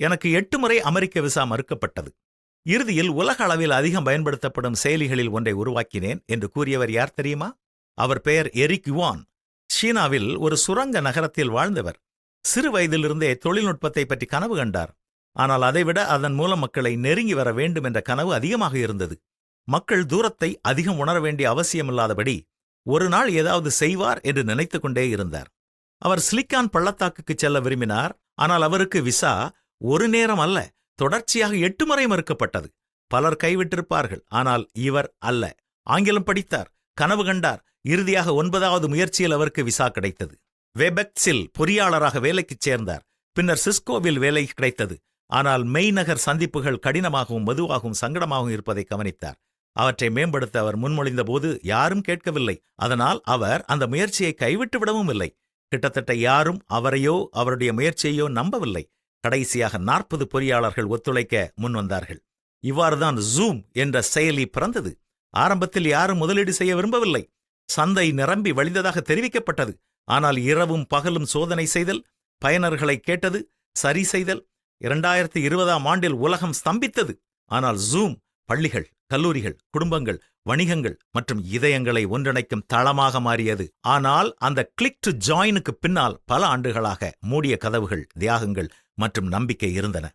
எனக்கு எட்டு முறை அமெரிக்க விசா மறுக்கப்பட்டது. இறுதியில் உலக அளவில் அதிகம் பயன்படுத்தப்படும் செயலிகளில் ஒன்றை உருவாக்கினேன் என்று கூறியவர் யார் தெரியுமா? அவர் பெயர் எரிக் யுவான். சீனாவில் ஒரு சுரங்க நகரத்தில் வாழ்ந்தவர். சிறு வயதிலிருந்தே தொழில்நுட்பத்தை பற்றி கனவு கண்டார். ஆனால் அதைவிட அதன் மூலம் மக்களை நெருங்கி வர வேண்டும் என்ற கனவு அதிகமாக இருந்தது. மக்கள் தூரத்தை அதிகம் உணர வேண்டிய அவசியமில்லாதபடி ஒரு நாள் ஏதாவது செய்வார் என்று நினைத்துக்கொண்டே இருந்தார். அவர் சிலிக்கான் பள்ளத்தாக்குக்கு செல்ல விரும்பினார். ஆனால் அவருக்கு விசா ஒரு நேரம் அல்ல தொடர்ச்சியாக எட்டு முறை மறுக்கப்பட்டது. பலர் கைவிட்டிருப்பார்கள் ஆனால் இவர் அல்ல. ஆங்கிலம் படித்தார் கனவு கண்டார் இறுதியாக ஒன்பதாவது முயற்சியில் அவருக்கு விசா கிடைத்தது. வெபெக்ஸில் பொறியாளராக வேலைக்குச் சேர்ந்தார் பின்னர் சிஸ்கோவில் வேலை கிடைத்தது. ஆனால் மெய்நகர் சந்திப்புகள் கடினமாகவும் மதுவாகவும் சங்கடமாகவும் இருப்பதை கவனித்தார். அவற்றை மேம்படுத்த அவர் முன்மொழிந்தபோது யாரும் கேட்கவில்லை. அதனால் அவர் அந்த முயற்சியை கைவிட்டு விடவும் இல்லை. கிட்டத்தட்ட யாரும் அவரையோ அவருடைய முயற்சியையோ நம்பவில்லை. கடைசியாக நாற்பது பொறியாளர்கள் ஒத்துழைக்க முன்வந்தார்கள் இவ்வாறுதான் ஜூம் என்ற செயலி பிறந்தது. ஆரம்பத்தில் யாரும் முதலீடு செய்ய விரும்பவில்லை. சந்தை நிரம்பி வழிந்ததாக தெரிவிக்கப்பட்டது. ஆனால் இரவும் பகலும் சோதனை செய்தல் பயனர்களை கேட்டது சரி செய்தல் இரண்டாயிரத்தி இருபதாம் ஆண்டில் உலகம் ஸ்தம்பித்தது. ஆனால் ஜூம் பள்ளிகள் கல்லூரிகள் குடும்பங்கள் வணிகங்கள் மற்றும் இதயங்களை ஒன்றிணைக்கும் தளமாக மாறியது. ஆனால் அந்த கிளிக் டு ஜாயினுக்கு பின்னால் பல ஆண்டுகளாக மூடிய கதவுகள் தியாகங்கள் மற்றும் நம்பிக்கை இருந்தன.